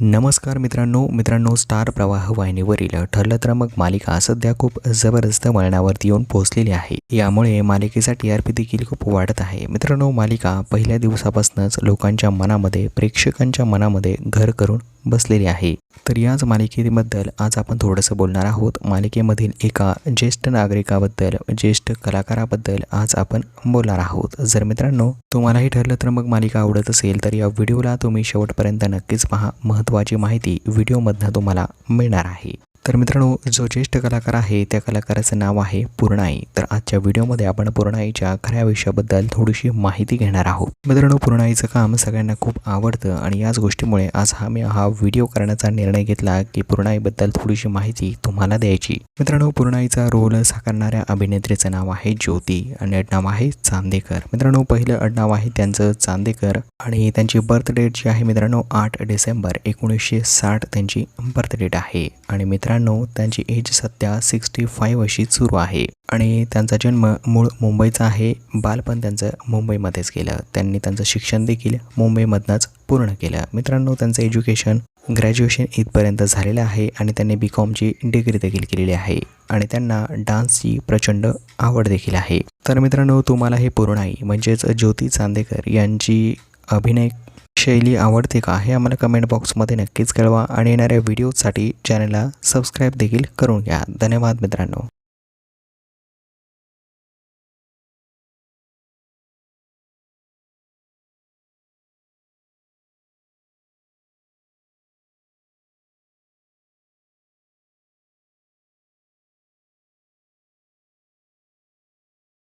नमस्कार मित्रांनो मित्रांनो स्टार प्रवाह वाहिनीवरील ठरलं तर मग मालिका सध्या खूप जबरदस्त वळणावरती येऊन पोहोचलेली आहे. यामुळे मालिकेचा टी आर पी देखील खूप वाढत आहे. मित्रांनो मालिका पहिल्या दिवसापासूनच लोकांच्या मनामध्ये प्रेक्षकांच्या मनामध्ये घर करून बसलेली आहे. तर याच मालिकेबद्दल आज आपण थोडंसं बोलणार आहोत. मालिकेमधील एका ज्येष्ठ नागरिकाबद्दल ज्येष्ठ कलाकाराबद्दल आज आपण बोलणार आहोत. जर मित्रांनो तुम्हालाही ठरलं तर मग मालिका आवडत असेल तर या व्हिडिओला तुम्ही शेवटपर्यंत नक्कीच पहा. महत्त्वाची माहिती व्हिडिओमधनं तुम्हाला मिळणार आहे. तर मित्रांनो जो ज्येष्ठ कलाकार आहे त्या कलाकाराचं नाव आहे पूर्णाई. तर आजच्या व्हिडिओमध्ये आपण पूर्णाईच्या खऱ्या आयुष्याबद्दल थोडीशी माहिती घेणार आहोत. मित्रांनो पूर्णाईचं काम सगळ्यांना खूप आवडतं आणि याच गोष्टीमुळे आज हा मी हा व्हिडिओ करण्याचा निर्णय घेतला की पूर्णाईबद्दल थोडीशी माहिती तुम्हाला द्यायची. मित्रांनो पूर्णाईचा रोल साकारणाऱ्या अभिनेत्रीचं नाव आहे ज्योती आणि आडनाव आहे चांदेकर. मित्रांनो पहिलं आडनाव आहे त्यांचं चांदेकर आणि त्यांची बर्थ डेट जी आहे मित्रांनो आठ डिसेंबर एकोणीसशे साठ त्यांची बर्थ डेट आहे. आणि मित्रांनो त्यांची एज सध्या सिक्स्टी फाईव्ह अशी सुरू आहे. आणि त्यांचा जन्म मूळ मुंबईचा आहे. बालपण त्यांचं मुंबईमध्येच केलं त्यांनी त्यांचं शिक्षण देखील मुंबईमधनंच पूर्ण केलं. मित्रांनो त्यांचं एज्युकेशन ग्रॅज्युएशन इथपर्यंत झालेलं आहे आणि त्यांनी बी कॉमची डिग्री देखील केलेली आहे. आणि त्यांना डान्सची प्रचंड आवड देखील आहे. तर मित्रांनो तुम्हाला हे पूर्णाई म्हणजेच ज्योती चांदेकर यांची अभिनय शैली आवडते का हे आम्हाला कमेंट बॉक्समध्ये नक्कीच कळवा आणि येणाऱ्या व्हिडिओसाठी चॅनलला सबस्क्राईब देखील करून घ्या. धन्यवाद मित्रांनो.